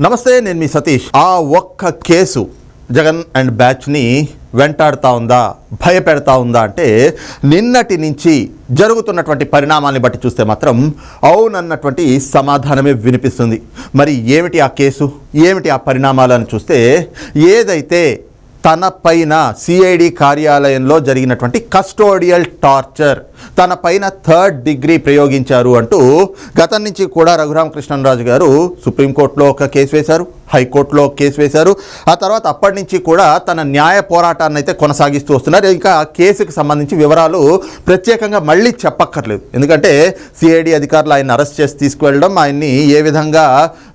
నమస్తే నేను మీ సతీష్. ఆ ఒక్క కేసు జగన్ అండ్ బ్యాచ్ని వెంటాడుతా ఉందా భయపెడతా ఉందా అంటే నిన్నటి నుంచి జరుగుతున్నటువంటి పరిణామాన్ని బట్టి చూస్తే మాత్రం అవునన్నటువంటి సమాధానమే వినిపిస్తుంది. మరి ఏమిటి ఆ కేసు? ఏమిటి ఆ పరిణామాలను చూస్తే ఏదైతే తన పైన సిఐడి కార్యాలయంలో జరిగినటువంటి కస్టోడియల్ టార్చర్ తన పైన థర్డ్ డిగ్రీ ప్రయోగించారు అంటూ గతం నుంచి కూడా రఘురామకృష్ణరాజు గారు సుప్రీంకోర్టులో ఒక కేసు వేశారు హైకోర్టులో ఒక కేసు వేశారు. ఆ తర్వాత అప్పటి నుంచి కూడా తన న్యాయ పోరాటాన్ని అయితే కొనసాగిస్తూ వస్తున్నారు. ఇంకా ఆ కేసుకు సంబంధించి వివరాలు ప్రత్యేకంగా మళ్ళీ చెప్పక్కర్లేదు. ఎందుకంటే సిఐడి అధికారులు ఆయన అరెస్ట్ చేసి తీసుకువెళ్ళడం ఆయన్ని ఏ విధంగా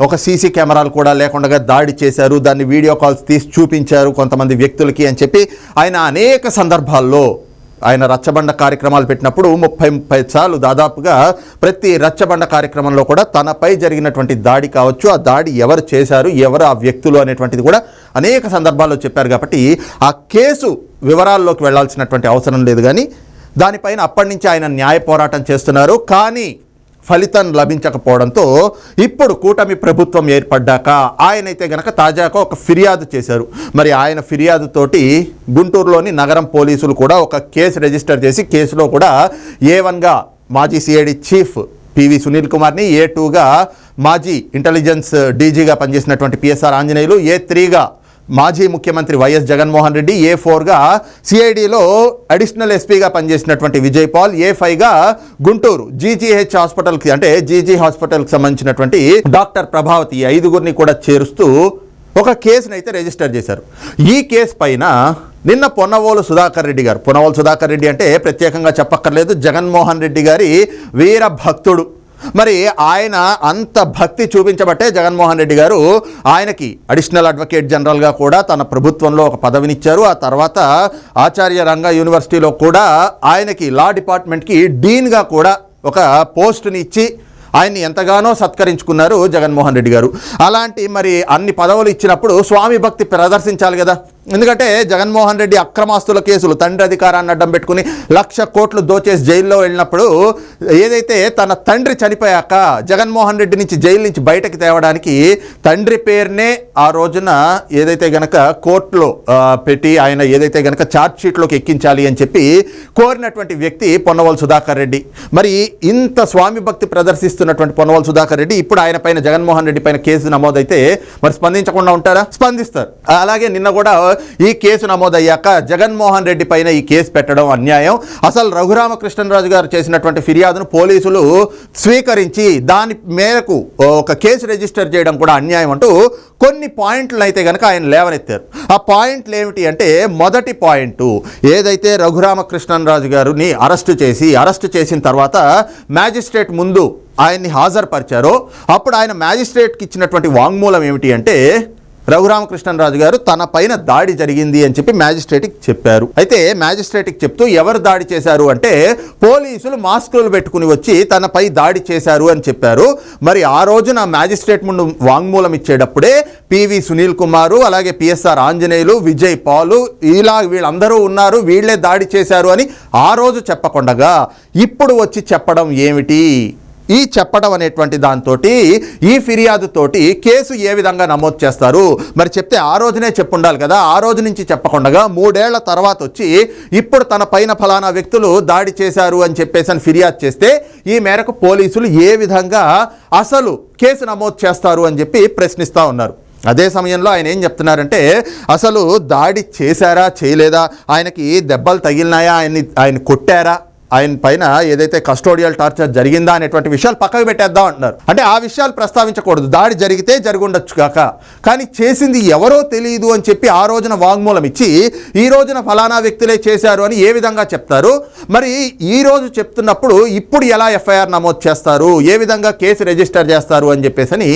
ఒక సీసీ కెమెరాలు కూడా లేకుండా దాడి చేశారు దాన్ని వీడియో కాల్స్ తీసి చూపించారు కొంతమంది వ్యక్తులకి అని చెప్పి ఆయన అనేక సందర్భాల్లో ఆయన రచ్చబండ కార్యక్రమాలు పెట్టినప్పుడు ముప్పై ముప్పై సార్లు దాదాపుగా ప్రతి రచ్చబండ కార్యక్రమంలో కూడా తనపై జరిగినటువంటి దాడి కావచ్చు ఆ దాడి ఎవరు చేశారు ఎవరు ఆ వ్యక్తులు అనేటువంటిది కూడా అనేక సందర్భాల్లో చెప్పారు కాబట్టి ఆ కేసు వివరాల్లోకి వెళ్ళాల్సినటువంటి అవసరం లేదు కానీ దానిపైన అప్పటి నుంచి ఆయన న్యాయ పోరాటం చేస్తున్నారు. కానీ ఫలితం లభించకపోవడంతో ఇప్పుడు కూటమి ప్రభుత్వం ఏర్పడ్డాక ఆయనైతే గనక తాజాగా ఒక ఫిర్యాదు చేశారు. మరి ఆయన ఫిర్యాదుతోటి గుంటూరులోని నగరం పోలీసులు కూడా ఒక కేసు రిజిస్టర్ చేసి కేసులో కూడా ఏ వన్గా మాజీ సిఐడి చీఫ్ పివి సునీల్ కుమార్ని ఏ టూగా మాజీ ఇంటెలిజెన్స్ డీజీగా పనిచేసినటువంటి పిఎస్ఆర్ ఆంజనేయులు ఏ త్రీగా మాజీ ముఖ్యమంత్రి వైఎస్ జగన్మోహన్ రెడ్డి ఏ ఫోర్గా సిఐడిలో అడిషనల్ ఎస్పీగా పనిచేసినటువంటి విజయ్ పాల్ ఏ ఫైవ్గా గుంటూరు జీజీహెచ్ హాస్పిటల్కి అంటే జీజీ హాస్పిటల్కి సంబంధించినటువంటి డాక్టర్ ప్రభావతి ఐదుగురిని కూడా చేరుస్తూ ఒక కేసును అయితే రిజిస్టర్ చేశారు. ఈ కేసు పైన నిన్న పొన్నవోలు సుధాకర్ రెడ్డి గారు పొన్నవోలు సుధాకర్ రెడ్డి అంటే ప్రత్యేకంగా చెప్పక్కర్లేదు జగన్మోహన్ రెడ్డి గారి వీర భక్తుడు మరి ఆయన అంత భక్తి చూపించబట్టే జగన్మోహన్ రెడ్డి గారు ఆయనకి అడిషనల్ అడ్వకేట్ జనరల్గా కూడా తన ప్రభుత్వంలో ఒక పదవినిచ్చారు. ఆ తర్వాత ఆచార్య రంగ యూనివర్సిటీలో కూడా ఆయనకి లా డిపార్ట్మెంట్కి డీన్గా కూడా ఒక పోస్టుని ఇచ్చి ఆయన్ని ఎంతగానో సత్కరించుకున్నారు జగన్మోహన్ రెడ్డి గారు. అలాంటి మరి అన్ని పదవులు ఇచ్చినప్పుడు స్వామి భక్తి ప్రదర్శించాలి కదా. ఎందుకంటే జగన్మోహన్ రెడ్డి అక్రమాస్తుల కేసులు తండ్రి అధికారాన్ని అడ్డం పెట్టుకుని లక్ష కోట్లు దోచేసి జైల్లో వెళ్ళినప్పుడు ఏదైతే తన తండ్రి చనిపోయాక జగన్మోహన్ రెడ్డి నుంచి జైలు నుంచి బయటకు తేవడానికి తండ్రి పేరునే ఆ రోజున ఏదైతే గనక కోర్టులో పెట్టి ఆయన ఏదైతే గనక ఛార్జ్ షీట్లోకి ఎక్కించాలి అని చెప్పి కోరినటువంటి వ్యక్తి పొన్నవోలు సుధాకర్ రెడ్డి. మరి ఇంత స్వామి భక్తి ప్రదర్శిస్తున్నటువంటి పొన్నవోలు సుధాకర్ రెడ్డి ఇప్పుడు ఆయన పైన జగన్మోహన్ రెడ్డి పైన కేసు నమోదైతే మరి స్పందించకుండా ఉంటారా? స్పందిస్తారు. అలాగే నిన్న కూడా ఈ కేసు నమోదయ్యాక జగన్మోహన్ రెడ్డి పైన ఈ కేసు పెట్టడం అన్యాయం. అసలు రఘురామకృష్ణరాజు గారు చేసినటువంటి ఫిర్యాదును పోలీసులు స్వీకరించి దాని మేరకు ఒక కేసు రిజిస్టర్ చేయడం కూడా అన్యాయం అంటూ కొన్ని పాయింట్లు అయితే కనుక ఆయన లేవనెత్తారు. ఆ పాయింట్లు ఏమిటి అంటే మొదటి పాయింట్ ఏదైతే రఘురామకృష్ణరాజు గారిని అరెస్టు చేసి అరెస్టు చేసిన తర్వాత మ్యాజిస్ట్రేట్ ముందు ఆయన్ని హాజరుపరిచారో అప్పుడు ఆయన మ్యాజిస్ట్రేట్కి ఇచ్చినటువంటి వాంగ్మూలం ఏమిటి అంటే రఘురామకృష్ణరాజు గారు తన పైన దాడి జరిగింది అని చెప్పి మ్యాజిస్ట్రేట్కి చెప్పారు. అయితే మ్యాజిస్ట్రేట్కి చెప్తూ ఎవరు దాడి చేశారు అంటే పోలీసులు మాస్కులు పెట్టుకుని వచ్చి తనపై దాడి చేశారు అని చెప్పారు. మరి ఆ రోజున మ్యాజిస్ట్రేట్ ముందు వాంగ్మూలం ఇచ్చేటప్పుడే పివి సునీల్ కుమారు అలాగే పిఎస్ఆర్ ఆంజనేయులు విజయ్ పాలు ఇలా వీళ్ళందరూ ఉన్నారు వీళ్ళే దాడి చేశారు అని ఆ రోజు చెప్పకుండగా ఇప్పుడు వచ్చి చెప్పడం ఏమిటి? ఈ చెప్పడం అనేటువంటి దాంతో ఈ ఫిర్యాదుతోటి కేసు ఏ విధంగా నమోదు చేస్తారు? మరి చెప్తే ఆ రోజునే చెప్పుండాలి కదా. ఆ రోజు నుంచి చెప్పకుండా మూడేళ్ళ తర్వాత వచ్చి ఇప్పుడు తన పైన ఫలానా వ్యక్తులు దాడి చేశారు అని చెప్పేసి అని ఫిర్యాదు చేస్తే ఈ మేరకు పోలీసులు ఏ విధంగా అసలు కేసు నమోదు చేస్తారు అని చెప్పి ప్రశ్నిస్తూ ఉన్నారు. అదే సమయంలో ఆయన ఏం చెప్తున్నారంటే అసలు దాడి చేశారా చేయలేదా? ఆయనకి దెబ్బలు తగిలినాయా? ఆయన్ని ఆయన కొట్టారా? ఆయన పైన ఏదైతే కస్టోడియల్ టార్చర్ జరిగిందా అనేటువంటి విషయాలు పక్కకు పెట్టేద్దాం అంటున్నారు. అంటే ఆ విషయాలు ప్రస్తావించకూడదు. దాడి జరిగితే జరుగుండొచ్చు కాక. కానీ చేసింది ఎవరో తెలియదు అని చెప్పి ఆ రోజున వాంగ్మూలం ఇచ్చి ఈ రోజున ఫలానా వ్యక్తులే చేశారు అని ఏ విధంగా చెప్తారు? మరి ఈ రోజు చెప్తున్నప్పుడు ఇప్పుడు ఎలా ఎఫ్ఐఆర్ నమోదు చేస్తారు? ఏ విధంగా కేసు రిజిస్టర్ చేస్తారు అని చెప్పేసి అని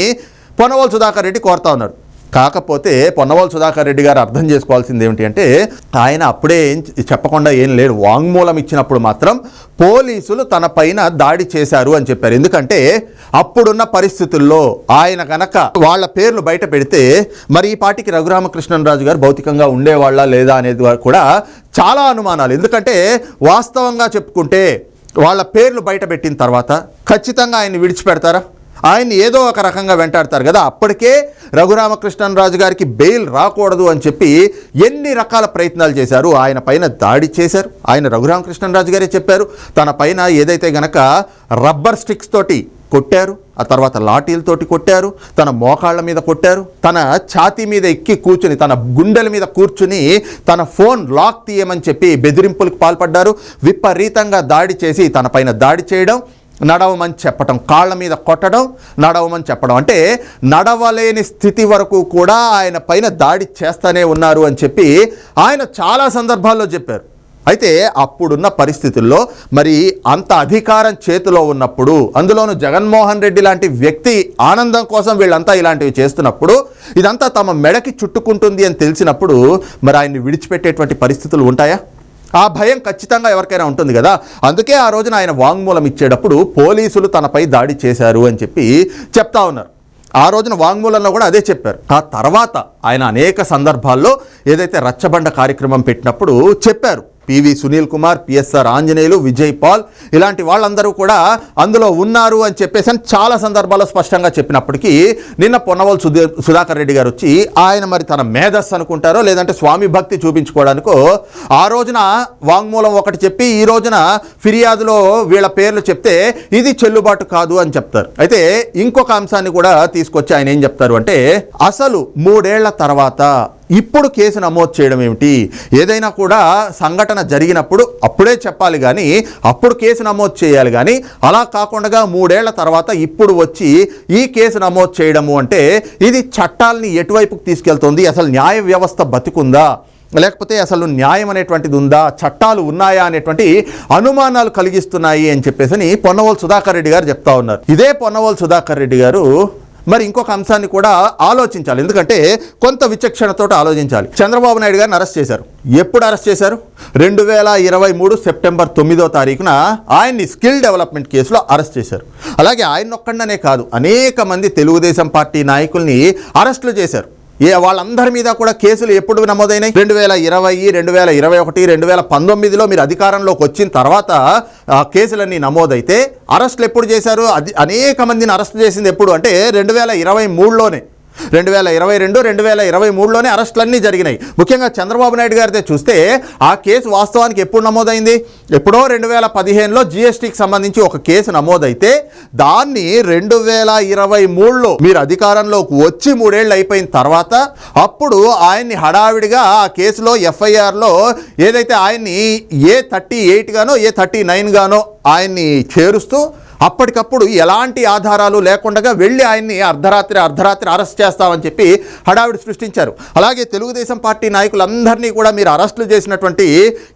పొనవోలు సుధాకర్ రెడ్డి కోరుతా ఉన్నారు. కాకపోతే పొన్నవాళ్ళు సుధాకర్ రెడ్డి గారు అర్థం చేసుకోవాల్సింది ఏమిటి అంటే ఆయన అప్పుడే చెప్పకుండా ఏం లేడు. వాంగ్మూలం ఇచ్చినప్పుడు మాత్రం పోలీసులు తన పైన దాడి చేశారు అని చెప్పారు. ఎందుకంటే అప్పుడున్న పరిస్థితుల్లో ఆయన కనుక వాళ్ళ పేర్లు బయట పెడితే మరి ఈ పాటికి రఘురామకృష్ణరాజు గారు భౌతికంగా ఉండేవాళ్ళ లేదా అనేది కూడా చాలా అనుమానాలు. ఎందుకంటే వాస్తవంగా చెప్పుకుంటే వాళ్ళ పేర్లు బయట పెట్టిన తర్వాత ఖచ్చితంగా ఆయన విడిచిపెడతారా? ఆయన్ని ఏదో ఒక రకంగా వెంటాడతారు కదా. అప్పటికే రఘురామకృష్ణరాజు గారికి బెయిల్ రాకూడదు అని చెప్పి ఎన్ని రకాల ప్రయత్నాలు చేశారు ఆయన పైన దాడి చేశారు ఆయన రఘురామకృష్ణరాజు గారే చెప్పారు తన పైన ఏదైతే గనక రబ్బర్ స్టిక్స్ తోటి కొట్టారు ఆ తర్వాత లాఠీలతోటి కొట్టారు తన మోకాళ్ళ మీద కొట్టారు తన ఛాతీ మీద ఎక్కి కూర్చుని తన గుండెల మీద కూర్చుని తన ఫోన్ లాక్ తీయమని చెప్పి బెదిరింపులకు పాల్పడ్డారు విపరీతంగా దాడి చేసి తన పైన దాడి చేయడం నడవమని చెప్పటం కాళ్ళ మీద కొట్టడం నడవమని చెప్పడం. అంటే నడవలేని స్థితి వరకు కూడా ఆయన పైన దాడి చేస్తూనే ఉన్నారు అని చెప్పి ఆయన చాలా సందర్భాల్లో చెప్పారు. అయితే అప్పుడున్న పరిస్థితుల్లో మరి అంత అధికారం చేతిలో ఉన్నప్పుడు అందులోనూ జగన్మోహన్ రెడ్డి లాంటి వ్యక్తి ఆనందం కోసం వీళ్ళంతా ఇలాంటివి చేస్తున్నప్పుడు ఇదంతా తమ మెడకి చుట్టుకుంటుంది అని తెలిసినప్పుడు మరి ఆయన్ని విడిచిపెట్టేటువంటి పరిస్థితులు ఉంటాయా? ఆ భయం ఖచ్చితంగా ఎవరికైనా ఉంటుంది కదా? అందుకే ఆ రోజున ఆయన వాంగ్మూలం ఇచ్చేటప్పుడు పోలీసులు తనపై దాడి చేశారు అని చెప్పి చెప్తా ఉన్నారు. ఆ రోజున వాంగ్మూలంలో కూడా అదే చెప్పారు. ఆ తర్వాత ఆయన అనేక సందర్భాల్లో ఏదైతే రచ్చబండ కార్యక్రమం పెట్టినప్పుడు చెప్పారు. పివి సునీల్ కుమార్ పిఎస్ఆర్ ఆంజనేయులు విజయ్ పాల్ ఇలాంటి వాళ్ళందరూ కూడా అందులో ఉన్నారు అని చెప్పేసి అని చాలా సందర్భాల్లో స్పష్టంగా చెప్పినప్పటికీ నిన్న పొన్నవల్ సుధాకర్ రెడ్డి గారు వచ్చి ఆయన మరి తన మేధస్సు అనుకుంటారో లేదంటే స్వామి భక్తి చూపించుకోవడానికో ఆ రోజున వాంగ్మూలం ఒకటి చెప్పి ఈ రోజున ఫిర్యాదులో వీళ్ళ పేర్లు చెప్తే ఇది చెల్లుబాటు కాదు అని చెప్తారు. అయితే ఇంకొక అంశాన్ని కూడా తీసుకొచ్చి ఆయన ఏం చెప్తారు అంటే అసలు మూడేళ్ళ తర్వాత ఇప్పుడు కేసు నమోదు చేయడం ఏమిటి? ఏదైనా కూడా సంఘటన జరిగినప్పుడు అప్పుడే చెప్పాలి కానీ అప్పుడు కేసు నమోదు చేయాలి కానీ అలా కాకుండా మూడేళ్ళ తర్వాత ఇప్పుడు వచ్చి ఈ కేసు నమోదు చేయడము అంటే ఇది చట్టాలని ఎటువైపుకు తీసుకెళ్తుంది? అసలు న్యాయ వ్యవస్థ బతికుందా? లేకపోతే అసలు న్యాయం అనేటువంటిది ఉందా? చట్టాలు ఉన్నాయా అనేటువంటి అనుమానాలు కలిగిస్తున్నాయి అని చెప్పేసి అని పొన్నవోలు సుధాకర్ రెడ్డి గారు చెప్తా ఉన్నారు. ఇదే పొన్నవోలు సుధాకర్ రెడ్డి గారు మరి ఇంకొక అంశాన్ని కూడా ఆలోచించాలి. ఎందుకంటే కొంత విచక్షణతో ఆలోచించాలి. చంద్రబాబు నాయుడు గారిని అరెస్ట్ చేశారు. ఎప్పుడు అరెస్ట్ చేశారు? రెండు వేల ఇరవై మూడు సెప్టెంబర్ తొమ్మిదో తారీఖున ఆయన్ని స్కిల్ డెవలప్మెంట్ కేసులో అరెస్ట్ చేశారు. అలాగే ఆయన ఒక్కడనే కాదు అనేక మంది తెలుగుదేశం పార్టీ నాయకుల్ని అరెస్టులు చేశారు. ఏ వాళ్ళందరి మీద కూడా కేసులు ఎప్పుడు నమోదైనాయి? రెండు వేల ఇరవై రెండు వేల ఇరవై ఒకటి రెండు వేల పంతొమ్మిదిలో మీరు అధికారంలోకి వచ్చిన తర్వాత ఆ కేసులన్నీ నమోదైతే అరెస్టులు ఎప్పుడు చేశారు? అది అనేక మందిని అరెస్ట్ చేసింది ఎప్పుడు? అంటే రెండు వేల ఇరవై మూడులోనే. రెండు వేల ఇరవై రెండు రెండు వేల ఇరవై మూడులోనే అరెస్టులన్నీ జరిగినాయి. ముఖ్యంగా చంద్రబాబు నాయుడు గారితో చూస్తే ఆ కేసు వాస్తవానికి ఎప్పుడు నమోదైంది? ఎప్పుడో రెండు వేల పదిహేనులో జిఎస్టీకి సంబంధించి ఒక కేసు నమోదైతే దాన్ని రెండు వేల ఇరవై మూడులో మీరు అధికారంలోకి వచ్చి మూడేళ్ళు అయిపోయిన తర్వాత అప్పుడు ఆయన్ని హడావిడిగా ఆ కేసులో ఎఫ్ఐఆర్లో ఏదైతే ఆయన్ని ఏ థర్టీ ఎయిట్ గానో ఏ థర్టీ నైన్ గానో ఆయన్ని చేరుస్తూ అప్పటికప్పుడు ఎలాంటి ఆధారాలు లేకుండా వెళ్ళి ఆయన్ని అర్ధరాత్రి అర్ధరాత్రి అరెస్ట్ చేస్తామని చెప్పి హడావిడి సృష్టించారు. అలాగే తెలుగుదేశం పార్టీ నాయకులందరినీ కూడా మీరు అరెస్టులు చేసినటువంటి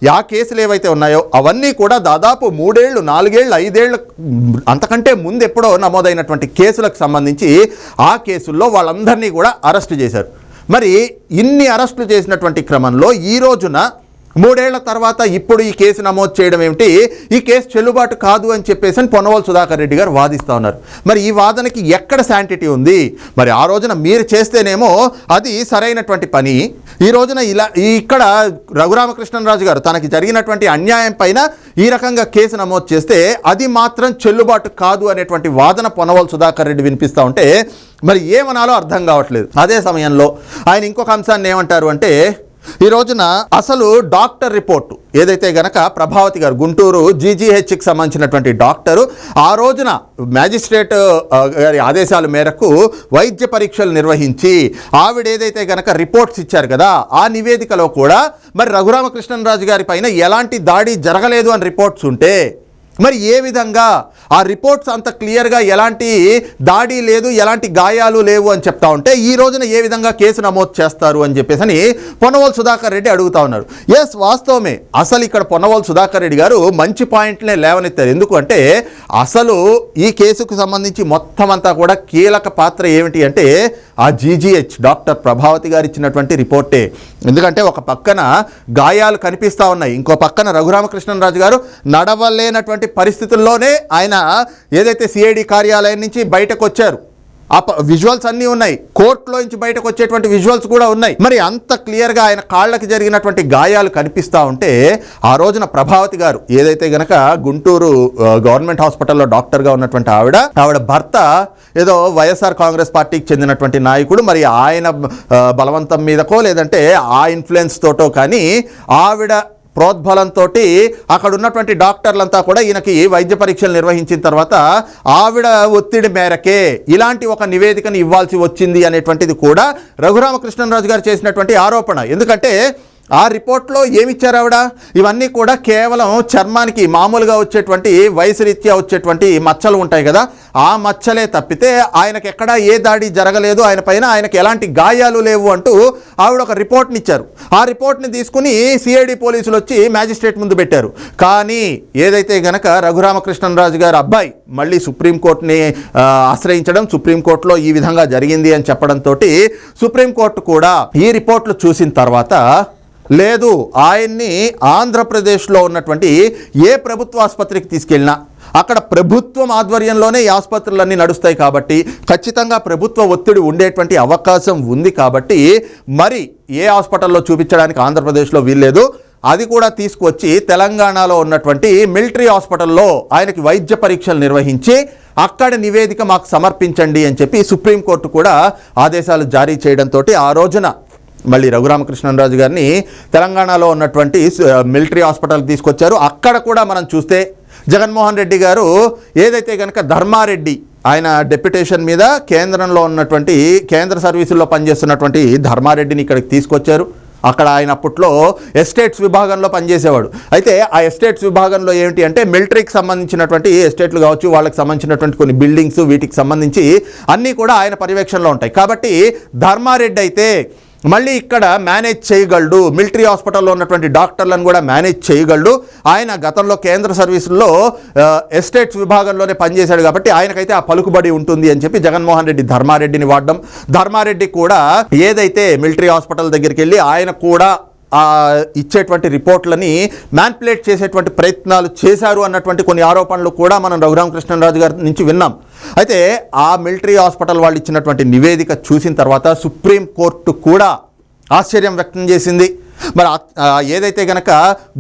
యా కేసులు ఏవైతే ఉన్నాయో అవన్నీ కూడా దాదాపు మూడేళ్ళు నాలుగేళ్ళు ఐదేళ్ళు అంతకంటే ముందు ఎప్పుడో నమోదైనటువంటి కేసులకు సంబంధించి ఆ కేసుల్లో వాళ్ళందరినీ కూడా అరెస్ట్ చేశారు. మరి ఇన్ని అరెస్టులు చేసినటువంటి క్రమంలో ఈ రోజున మూడేళ్ళ తర్వాత ఇప్పుడు ఈ కేసు నమోదు చేయడం ఏమిటి? ఈ కేసు చెల్లుబాటు కాదు అని చెప్పేసి అని పొన్నవోలు సుధాకర్ రెడ్డి గారు వాదిస్తూ ఉన్నారు. మరి ఈ వాదనకి ఎక్కడ శాంటిటీ ఉంది? మరి ఆ రోజున మీరు చేస్తేనేమో అది సరైనటువంటి పని. ఈ రోజున ఇలా ఇక్కడ రఘురామకృష్ణరాజు గారు తనకి జరిగినటువంటి అన్యాయం పైన ఈ రకంగా కేసు నమోదు చేస్తే అది మాత్రం చెల్లుబాటు కాదు అనేటువంటి వాదన పొన్నవోలు సుధాకర్ రెడ్డి వినిపిస్తూ ఉంటే మరి ఏమనాలో అర్థం కావట్లేదు. అదే సమయంలో ఆయన ఇంకొక అంశాన్ని ఏమంటారు అంటే ఈ రోజున అసలు డాక్టర్ రిపోర్టు ఏదైతే గనక ప్రభావతి గారు గుంటూరు జీజీహెచ్కి సంబంధించినటువంటి డాక్టరు ఆ రోజున మ్యాజిస్ట్రేట్ గారి ఆదేశాల మేరకు వైద్య పరీక్షలు నిర్వహించి ఆవిడ ఏదైతే గనక రిపోర్ట్స్ ఇచ్చారు కదా ఆ నివేదికలో కూడా మరి రఘురామకృష్ణరాజు గారి పైన ఎలాంటి దాడి జరగలేదు అని రిపోర్ట్స్ ఉంటే మరి ఏ విధంగా ఆ రిపోర్ట్స్ అంత క్లియర్గా ఎలాంటి దాడి లేదు ఎలాంటి గాయాలు లేవు అని చెప్తా ఉంటే ఈ రోజున ఏ విధంగా కేసు నమోదు చేస్తారు అని చెప్పేసి అని పొన్నవోలు సుధాకర్ రెడ్డి అడుగుతా ఉన్నారు. ఎస్ వాస్తవమే. అసలు ఇక్కడ పొన్నవోలు సుధాకర్ రెడ్డి గారు మంచి పాయింట్లే లేవనెత్తారు. ఎందుకంటే అసలు ఈ కేసుకు సంబంధించి మొత్తం అంతా కూడా కీలక పాత్ర ఏమిటి అంటే ఆ జీజీహెచ్ డాక్టర్ ప్రభావతి గారు ఇచ్చినటువంటి రిపోర్టే. ఎందుకంటే ఒక పక్కన గాయాలు కనిపిస్తూ ఉన్నాయి. ఇంకో పక్కన రఘురామకృష్ణరాజు గారు నడవలేనటువంటి పరిస్థితుల్లోనే ఆయన ఏదైతే సిఐడి కార్యాలయం నుంచి బయటకు వచ్చారు ఆ విజువల్స్ అన్నీ ఉన్నాయి. కోర్టులో నుంచి బయటకు వచ్చేటువంటి విజువల్స్ కూడా ఉన్నాయి. మరి అంత క్లియర్గా ఆయన కాళ్ళకి జరిగినటువంటి గాయాలు కనిపిస్తూ ఉంటే ఆ రోజున ప్రభావతి గారు ఏదైతే గనక గుంటూరు గవర్నమెంట్ హాస్పిటల్లో డాక్టర్గా ఉన్నటువంటి ఆవిడ ఆవిడ భర్త ఏదో వైఎస్ఆర్ కాంగ్రెస్ పార్టీకి చెందినటువంటి నాయకుడు మరి ఆయన బలవంతం మీదకో లేదంటే ఆ ఇన్ఫ్లుయెన్స్ తోటో కానీ ఆవిడ ప్రోద్బలంతో అక్కడ ఉన్నటువంటి డాక్టర్లంతా కూడా ఈయనకి వైద్య పరీక్షలు నిర్వహించిన తర్వాత ఆవిడ ఒత్తిడి మేరకే ఇలాంటి ఒక నివేదికను ఇవ్వాల్సి వచ్చింది అనేటువంటిది కూడా రఘురామకృష్ణరాజు గారు చేసినటువంటి ఆరోపణ. ఎందుకంటే ఆ రిపోర్ట్లో ఏమిచ్చారు ఆవిడ? ఇవన్నీ కూడా కేవలం చర్మానికి మామూలుగా వచ్చేటువంటి వయసు రీత్యా వచ్చేటువంటి మచ్చలు ఉంటాయి కదా. ఆ మచ్చలే తప్పితే ఆయనకు ఎక్కడా ఏ దాడి జరగలేదు. ఆయన పైన ఆయనకు ఎలాంటి గాయాలు లేవు అంటూ ఆవిడ ఒక రిపోర్ట్ని ఇచ్చారు ఆ రిపోర్ట్ని తీసుకుని సిఐడి పోలీసులు వచ్చి మ్యాజిస్ట్రేట్ ముందు పెట్టారు. కానీ ఏదైతే గనక రఘురామకృష్ణరాజు గారు అబ్బాయి మళ్ళీ సుప్రీంకోర్టుని ఆశ్రయించడం సుప్రీంకోర్టులో ఈ విధంగా జరిగింది అని చెప్పడంతో సుప్రీంకోర్టు కూడా ఈ రిపోర్ట్లు చూసిన తర్వాత లేదు ఆయన్ని ఆంధ్రప్రదేశ్లో ఉన్నటువంటి ఏ ప్రభుత్వ ఆసుపత్రికి తీసుకెళ్ళినా అక్కడ ప్రభుత్వం ఆధ్వర్యంలోనే ఈ ఆసుపత్రులన్నీ నడుస్తాయి కాబట్టి ఖచ్చితంగా ప్రభుత్వ ఒత్తిడి ఉండేటువంటి అవకాశం ఉంది కాబట్టి మరి ఏ హాస్పిటల్లో చూపించడానికి ఆంధ్రప్రదేశ్లో వీల్లేదు అది కూడా తీసుకువచ్చి తెలంగాణలో ఉన్నటువంటి మిలిటరీ హాస్పిటల్లో ఆయనకి వైద్య పరీక్షలు నిర్వహించి అక్కడ నివేదిక మాకు సమర్పించండి అని చెప్పి సుప్రీంకోర్టు కూడా ఆదేశాలు జారీ చేయడంతో ఆ రోజున మళ్ళీ రఘురామకృష్ణరాజు గారిని తెలంగాణలో ఉన్నటువంటి మిలిటరీ హాస్పిటల్కి తీసుకొచ్చారు. అక్కడ కూడా మనం చూస్తే జగన్మోహన్ రెడ్డి గారు ఏదైతే కనుక ధర్మారెడ్డి ఆయన డెప్యుటేషన్ మీద కేంద్రంలో ఉన్నటువంటి కేంద్ర సర్వీసుల్లో పనిచేస్తున్నటువంటి ధర్మారెడ్డిని ఇక్కడికి తీసుకొచ్చారు. అక్కడ ఆయన అప్పట్లో ఎస్టేట్స్ విభాగంలో పనిచేసేవాడు. అయితే ఆ ఎస్టేట్స్ విభాగంలో ఏంటి అంటే మిలిటరీకి సంబంధించినటువంటి ఎస్టేట్లు కావచ్చు వాళ్ళకి సంబంధించినటువంటి కొన్ని బిల్డింగ్స్ వీటికి సంబంధించి అన్నీ కూడా ఆయన పర్యవేక్షణలో ఉంటాయి. కాబట్టి ధర్మారెడ్డి అయితే మళ్ళీ ఇక్కడ మేనేజ్ చేయగలడు. మిలిటరీ హాస్పిటల్లో ఉన్నటువంటి డాక్టర్లను కూడా మేనేజ్ చేయగలడు. ఆయన గతంలో కేంద్ర సర్వీసుల్లో ఎస్టేట్స్ విభాగంలోనే పనిచేశాడు కాబట్టి ఆయనకైతే ఆ పలుకుబడి ఉంటుంది అని చెప్పి జగన్మోహన్ రెడ్డి ధర్మారెడ్డిని వాడడం. ధర్మారెడ్డి కూడా ఏదైతే మిలిటరీ హాస్పిటల్ దగ్గరికి వెళ్ళి ఆయన కూడా ఇచ్చేటువంటి రిపోర్ట్లని మ్యాన్పులేట్ చేసేటువంటి ప్రయత్నాలు చేశారు అన్నటువంటి కొన్ని ఆరోపణలు కూడా మనం రఘురామకృష్ణరాజు గారి నుంచి విన్నాం. అయితే ఆ మిలిటరీ హాస్పిటల్ వాళ్ళు ఇచ్చినటువంటి నివేదిక చూసిన తర్వాత సుప్రీం కోర్టు కూడా ఆశ్చర్యం వ్యక్తం చేసింది. మరి ఏదైతే గనక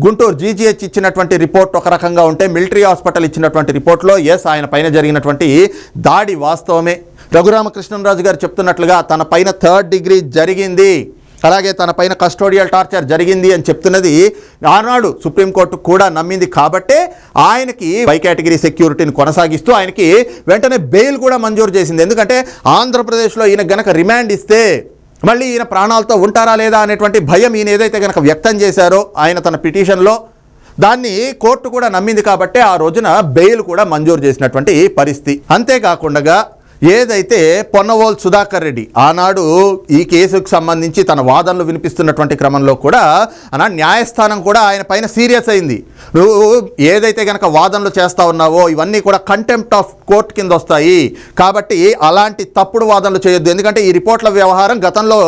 గుంటూరు జీజీహెచ్ ఇచ్చినటువంటి రిపోర్ట్ ఒక రకంగా ఉంటే మిలిటరీ హాస్పిటల్ ఇచ్చినటువంటి రిపోర్ట్లో ఎస్ ఆయన పైన జరిగినటువంటి దాడి వాస్తవమే. రఘురామకృష్ణరాజు గారు చెప్తున్నట్లుగా తన పైన థర్డ్ డిగ్రీ జరిగింది. అలాగే తన పైన కస్టోడియల్ టార్చర్ జరిగింది అని చెప్తున్నది ఆనాడు సుప్రీంకోర్టు కూడా నమ్మింది కాబట్టే ఆయనకి పై కేటగిరీ సెక్యూరిటీని కొనసాగిస్తూ ఆయనకి వెంటనే బెయిల్ కూడా మంజూరు చేసింది. ఎందుకంటే ఆంధ్రప్రదేశ్లో ఈయన గనక రిమాండ్ ఇస్తే మళ్ళీ ఈయన ప్రాణాలతో ఉంటారా లేదా అనేటువంటి భయం ఈయన ఏదైతే కనుక వ్యక్తం చేశారో ఆయన తన పిటిషన్లో దాన్ని కోర్టు కూడా నమ్మింది కాబట్టే ఆ రోజున బెయిల్ కూడా మంజూరు చేసినటువంటి పరిస్థితి. అంతేకాకుండా ఏదైతే పొన్నవోల్ సుధాకర్ రెడ్డి ఆనాడు ఈ కేసుకు సంబంధించి తన వాదనలు వినిపిస్తున్నటువంటి క్రమంలో కూడా అనా న్యాయస్థానం కూడా ఆయన పైన సీరియస్ అయింది. నువ్వు ఏదైతే కనుక వాదనలు చేస్తూ ఉన్నావో ఇవన్నీ కూడా కంటెంప్ట్ ఆఫ్ కోర్ట్ కింద వస్తాయి. కాబట్టి అలాంటి తప్పుడు వాదనలు చేయొద్దు. ఎందుకంటే ఈ రిపోర్ట్ల వ్యవహారం గతంలో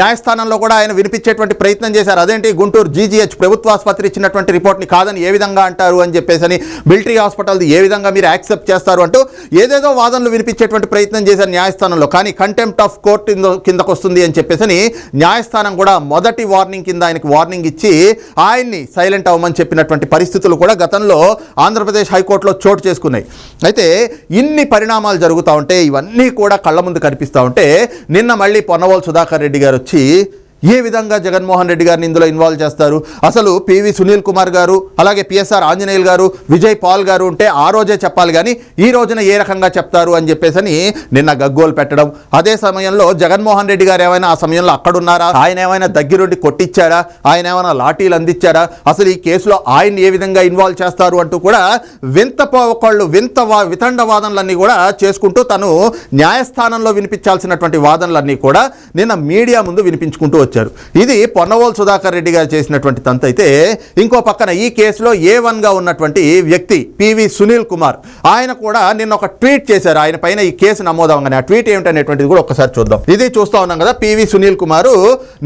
న్యాయస్థానంలో కూడా ఆయన వినిపించేటువంటి ప్రయత్నం చేశారు. అదేంటి? గుంటూరు జీజీహెచ్ ప్రభుత్వ ఆసుపత్రి ఇచ్చినటువంటి రిపోర్ట్ని కాదని ఏ విధంగా అంటారు అని చెప్పేసి అని మిలిటరీ హాస్పిటల్ది ఏ విధంగా మీరు యాక్సెప్ట్ చేస్తారు అంటూ ఏదేదో వాదనలు వినిపించేటువంటి ప్రయత్నం చేశారు న్యాయస్థానంలో. కానీ కంటెంప్ట్ ఆఫ్ కోర్ట్ కిందకు వస్తుంది అని చెప్పేసి న్యాయస్థానం కూడా మొదటి వార్నింగ్ కింద ఆయనకు వార్నింగ్ ఇచ్చి ఆయన్ని సైలెంట్ అవ్వమని చెప్పినటువంటి పరిస్థితులు కూడా గతంలో ఆంధ్రప్రదేశ్ హైకోర్టులో చోటు చేసుకున్నాయి. అయితే ఇన్ని పరిణామాలు జరుగుతూ ఉంటే ఇవన్నీ కూడా కళ్ళ ముందు కనిపిస్తూ ఉంటే నిన్న మళ్ళీ పొన్నవోలు సుధాకర్ రెడ్డి గారు వచ్చి ఏ విధంగా జగన్మోహన్ రెడ్డి గారిని ఇందులో ఇన్వాల్వ్ చేస్తారు? అసలు పివి సునీల్ కుమార్ గారు అలాగే పిఎస్ఆర్ ఆంజనేయులు గారు విజయ్ పాల్ గారు ఉంటే ఆ రోజే చెప్పాలి కానీ ఈ రోజున ఏ రకంగా చెప్తారు అని చెప్పేసి నిన్న గగ్గోలు పెట్టడం. అదే సమయంలో జగన్మోహన్ రెడ్డి గారు ఏమైనా ఆ సమయంలో అక్కడున్నారా? ఆయన ఏమైనా దగ్గరుండి కొట్టించారా ఆయన ఏమైనా లాఠీలు అందించారా అసలు ఈ కేసులో ఆయన ఏ విధంగా ఇన్వాల్వ్ చేస్తారు అంటూ కూడా వింత పోకళ్ళు వింత వా వితండ కూడా చేసుకుంటూ తను న్యాయస్థానంలో వినిపించాల్సినటువంటి వాదనలన్నీ కూడా నిన్న మీడియా ముందు వినిపించుకుంటూ వచ్చారు. తీసుకొచ్చారు ఇది పొన్నవోలు సుధాకర్ రెడ్డి గారు చేసినటువంటి తంత అయితే ఇంకో పక్కన ఈ కేసులో ఏ వన్గా ఉన్నటువంటి వ్యక్తి పివి సునీల్ కుమార్. ఆయన కూడా నిన్న ఒక ట్వీట్ చేశారు. ఆయన పైన ఈ కేసు నమోదవగానే. ఆ ట్వీట్ ఏమిటనేటువంటిది కూడా ఒకసారి చూద్దాం. ఇది చూస్తూ ఉన్నాం కదా పివి సునీల్ కుమారు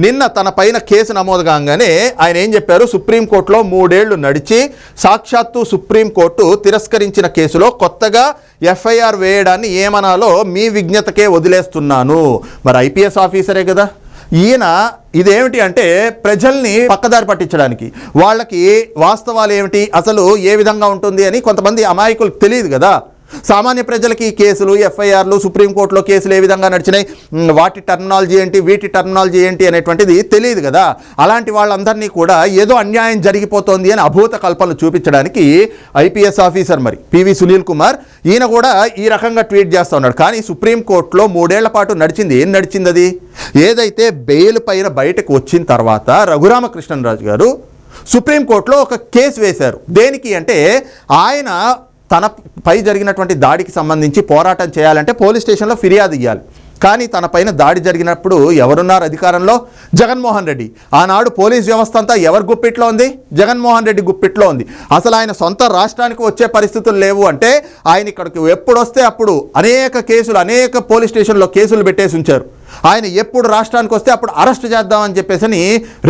నిన్న తన పైన కేసు నమోదు కాగానే ఆయన ఏం చెప్పారు? సుప్రీంకోర్టులో మూడేళ్ళు నడిచి సాక్షాత్తు సుప్రీంకోర్టు తిరస్కరించిన కేసులో కొత్తగా ఎఫ్ఐఆర్ వేయడాన్ని ఏమనాలో మీ విజ్ఞతకే వదిలేస్తున్నాను. మరి ఐపీఎస్ ఆఫీసరే కదా. ఈయన ఇదేమిటి అంటే ప్రజల్ని పక్కదారి పట్టించడానికి. వాళ్ళకి వాస్తవాలు ఏమిటి అసలు ఏ విధంగా ఉంటుంది అని కొంతమంది అమాయకులకు తెలియదు కదా. సామాన్య ప్రజలకి ఈ కేసులు ఎఫ్ఐఆర్లు సుప్రీంకోర్టులో కేసులు ఏ విధంగా నడిచినాయి? వాటి టర్మినాలజీ ఏంటి? వీటి టర్మినాలజీ ఏంటి అనేటువంటిది తెలియదు కదా. అలాంటి వాళ్ళందరినీ కూడా ఏదో అన్యాయం జరిగిపోతోంది అని అభూత కల్పనలు చూపించడానికి ఐపీఎస్ ఆఫీసర్ మరి పివి సునీల్ కుమార్ ఈయన కూడా ఈ రకంగా ట్వీట్ చేస్తూ ఉన్నాడు. కానీ సుప్రీంకోర్టులో మూడేళ్ళ పాటు నడిచింది. ఏం నడిచింది అది ఏదైతే బెయిల్ పైన బయటకు వచ్చిన తర్వాత రఘురామకృష్ణరాజు గారు సుప్రీంకోర్టులో ఒక కేసు వేశారు. దేనికి అంటే ఆయన తన పై జరిగినటువంటి దాడికి సంబంధించి పోరాటం చేయాలంటే పోలీస్ స్టేషన్లో ఫిర్యాదు ఇవ్వాలి కానీ తన పైన దాడి జరిగినప్పుడు ఎవరున్నారు అధికారంలో? జగన్మోహన్ రెడ్డి. ఆనాడు పోలీస్ వ్యవస్థ అంతా ఎవరి గుప్పిట్లో ఉంది? జగన్మోహన్ రెడ్డి గుప్పిట్లో ఉంది. అసలు ఆయన సొంత రాష్ట్రానికి వచ్చే పరిస్థితులు లేవు అంటే ఆయన ఇక్కడికి ఎప్పుడు వస్తే అప్పుడు అనేక కేసులు అనేక పోలీస్ స్టేషన్లో కేసులు పెట్టేసి ఉంచారు. ఆయన ఎప్పుడు రాష్ట్రానికి వస్తే అప్పుడు అరెస్ట్ చేద్దామని చెప్పేసి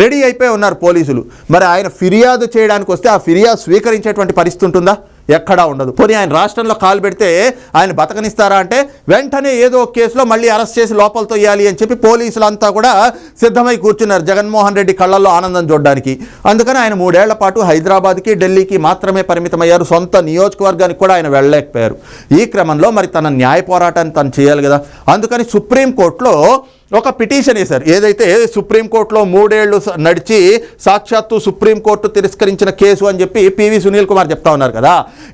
రెడీ అయిపోయి ఉన్నారు పోలీసులు. మరి ఆయన ఫిర్యాదు చేయడానికి వస్తే ఆ ఫిర్యాదు స్వీకరించేటువంటి పరిస్థితి ఉంటుందా? ఎక్కడా ఉండదు. పోనీ ఆయన రాష్ట్రంలో కాలు పెడితే ఆయన బతకనిస్తారా అంటే వెంటనే ఏదో కేసులో మళ్ళీ అరెస్ట్ చేసి లోపలతో ఇవ్వాలి అని చెప్పి పోలీసులు అంతా కూడా సిద్ధమై కూర్చున్నారు జగన్మోహన్ రెడ్డి కళ్ళల్లో ఆనందం చూడడానికి. అందుకని ఆయన మూడేళ్ళ పాటు హైదరాబాద్కి ఢిల్లీకి మాత్రమే పరిమితమయ్యారు. సొంత నియోజకవర్గానికి కూడా ఆయన వెళ్ళలేకపోయారు. ఈ క్రమంలో మరి తన న్యాయ పోరాటాన్ని తను చేయాలి కదా. అందుకని సుప్రీంకోర్టులో ఒక పిటిషన్ వేశారు. ఏదైతే సుప్రీంకోర్టులో మూడేళ్ళు నడిచి సాక్షాత్తు సుప్రీంకోర్టు తిరస్కరించిన కేసు అని చెప్పి పివి సునీల్ కుమార్ చెప్తా ఉన్నారు కదా.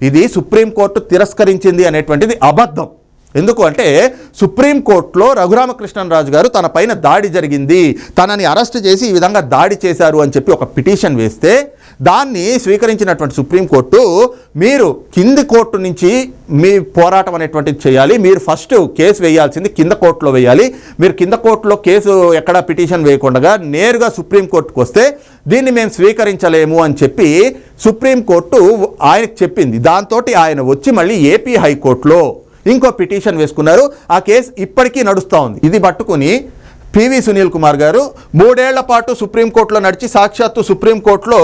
ఇది సుప్రీంకోర్టు తిరస్కరించింది అనేటువంటిది అబద్ధం. ఎందుకు అంటే సుప్రీంకోర్టులో రఘురామకృష్ణరాజు గారు తన పైన దాడి జరిగింది. తనని అరెస్ట్ చేసి ఈ విధంగా దాడి చేశారు అని చెప్పి ఒక పిటిషన్ వేస్తే దాన్ని స్వీకరించినటువంటి సుప్రీంకోర్టు మీరు కింది కోర్టు నుంచి మీ పోరాటం అనేటువంటిది చేయాలి. మీరు ఫస్ట్ కేసు వేయాల్సింది కింద కోర్టులో వేయాలి. మీరు కింద కోర్టులో కేసు ఎక్కడ పిటిషన్ వేయకుండా నేరుగా సుప్రీంకోర్టుకు వస్తే దీన్ని మేము స్వీకరించలేము అని చెప్పి సుప్రీంకోర్టు ఆయనకు చెప్పింది. దాంతో ఆయన వచ్చి మళ్ళీ ఏపీ హైకోర్టులో ఇంకో పిటిషన్ వేసుకున్నారు. ఆ కేసు ఇప్పటికీ నడుస్తూ ఉంది. ఇది పట్టుకుని పివి సునీల్ కుమార్ గారు మూడేళ్ళ పాటు సుప్రీంకోర్టులో నడిచి సాక్షాత్తు సుప్రీంకోర్టులో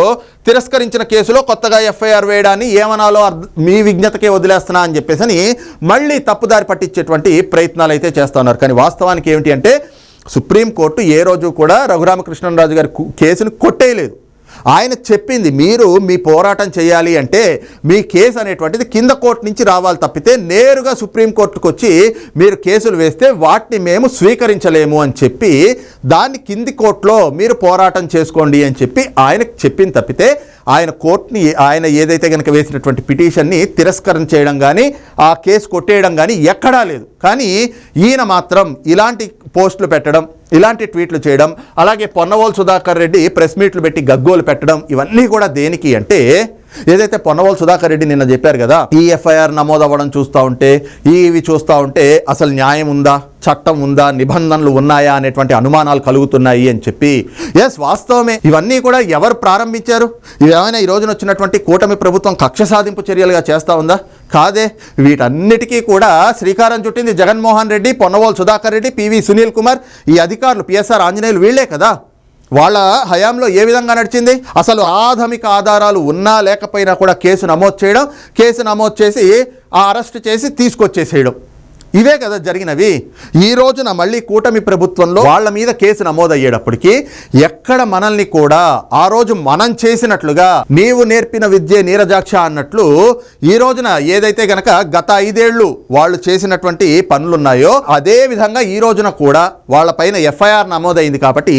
తిరస్కరించిన కేసులో కొత్తగా ఎఫ్ఐఆర్ వేయడాన్ని ఏమనాలో మీ విజ్ఞతకే వదిలేస్తున్నా అని చెప్పేసి అని మళ్ళీ తప్పుదారి పట్టించేటువంటి ప్రయత్నాలు అయితే చేస్తూ ఉన్నారు కానీ వాస్తవానికి ఏమిటి అంటే సుప్రీంకోర్టు ఏ రోజు కూడా రఘురామకృష్ణరాజు గారి కేసును కొట్టేయలేదు. ఆయన చెప్పింది మీరు మీ పోరాటం చేయాలి అంటే మీ కేసు అనేటువంటిది కింద కోర్టు నుంచి రావాలి తప్పితే నేరుగా సుప్రీంకోర్టుకు వచ్చి మీరు కేసులు వేస్తే వాటిని మేము స్వీకరించలేము అని చెప్పి దాన్ని కింది కోర్టులో మీరు పోరాటం చేసుకోండి అని చెప్పి ఆయనకు చెప్పింది తప్పితే ఆయన కోర్టుని ఆయన ఏదైతే కనుక వేసినటువంటి పిటిషన్ని తిరస్కరణ చేయడం కానీ ఆ కేసు కొట్టేయడం కానీ ఎక్కడా లేదు. కానీ ఈయన మాత్రం ఇలాంటి పోస్టులు పెట్టడం ఇలాంటి ట్వీట్లు చేయడం అలాగే పొన్నవోలు సుధాకర్ రెడ్డి ప్రెస్ మీట్లు పెట్టి గగ్గోలు పెట్టడం ఇవన్నీ కూడా దేనికి అంటే ఏదైతే పొన్నవోలు సుధాకర్ రెడ్డి నిన్న చెప్పారు కదా ఈ ఎఫ్ఐఆర్ నమోదు అవ్వడం చూస్తూ ఉంటే ఈవి ఇవి చూస్తూ ఉంటే అసలు న్యాయం ఉందా చట్టం ఉందా నిబంధనలు ఉన్నాయా అనేటువంటి అనుమానాలు కలుగుతున్నాయి అని చెప్పి ఎస్ వాస్తవమే. ఇవన్నీ కూడా ఎవరు ప్రారంభించారు? ఇవేమైనా ఈ రోజున వచ్చినటువంటి కూటమి ప్రభుత్వం కక్ష సాధింపు చర్యలుగా చేస్తూ ఉందా? కాదే. వీటన్నిటికీ కూడా శ్రీకారం చుట్టింది జగన్మోహన్ రెడ్డి పొన్నవోలు సుధాకర్ రెడ్డి పివి సునీల్ కుమార్. ఈ అధికారులు పిఎస్ఆర్ ఆంజనేయులు వీళ్ళే కదా. వాళ్ళ హయాంలో ఏ విధంగా నడిచింది? అసలు ఆధమిక ఆధారాలు ఉన్నా లేకపోయినా కూడా కేసు నమోదు చేయడం కేసు నమోదు చేసి ఆ అరెస్ట్ చేసి తీసుకొచ్చేసేయడం. ఇవే కదా జరిగినవి. ఈ రోజున మళ్ళీ కూటమి ప్రభుత్వంలో వాళ్ళ మీద కేసు నమోదయ్యేటప్పటికీ ఎక్కడ మనల్ని కూడా ఆ రోజు మనం చేసినట్లుగా నీవు నేర్పిన విద్య నీరజాక్ష అన్నట్లు ఈ రోజున ఏదైతే గనక గత ఐదేళ్ళు వాళ్ళు చేసినటువంటి పనులున్నాయో అదే విధంగా ఈ రోజున కూడా వాళ్ళపైన ఎఫ్ఐఆర్ నమోదైంది కాబట్టి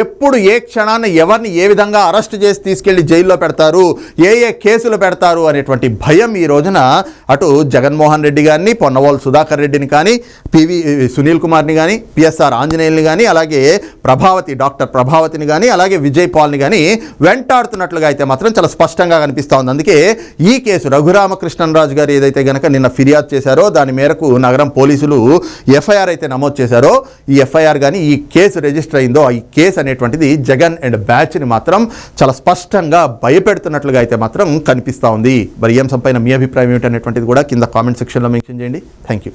ఎప్పుడు ఏ క్షణాన్ని ఎవరిని ఏ విధంగా అరెస్ట్ చేసి తీసుకెళ్ళి జైల్లో పెడతారు ఏ ఏ కేసులు పెడతారు అనేటువంటి భయం ఈ రోజున అటు జగన్మోహన్ రెడ్డి గారిని పొన్నవోలు సుధాకర్ రెడ్డిని కానీ పివి సునీల్ కుమార్ని కానీ పిఎస్ఆర్ ఆంజనేయుల్ని కానీ అలాగే ప్రభావతి డాక్టర్ ప్రభావతిని కానీ అలాగే విజయ్ పాల్ని కానీ వెంటాడుతున్నట్లుగా అయితే మాత్రం చాలా స్పష్టంగా కనిపిస్తూ ఉంది. అందుకే ఈ కేసు రఘురామకృష్ణరాజు గారు ఏదైతే గనక నిన్న ఫిర్యాదు చేశారో దాని మేరకు నగరం పోలీసులు ఎఫ్ఐఆర్ అయితే నమోదు చేశారో ఈ ఎఫ్ఐఆర్ కానీ ఈ కేసు రిజిస్టర్ అయిందో ఈ కేసు అనేటువంటిది జగన్ అండ్ బ్యాచ్ని మాత్రం చాలా స్పష్టంగా భయపెడుతున్నట్లుగా అయితే మాత్రం కనిపిస్తూ ఉంది. మరి ఈ అంశంపైన మీ అభిప్రాయం ఏమిటనేటువంటిది కూడా కింద కామెంట్ సెక్షన్లో మెన్షన్ చేయండి. Thank you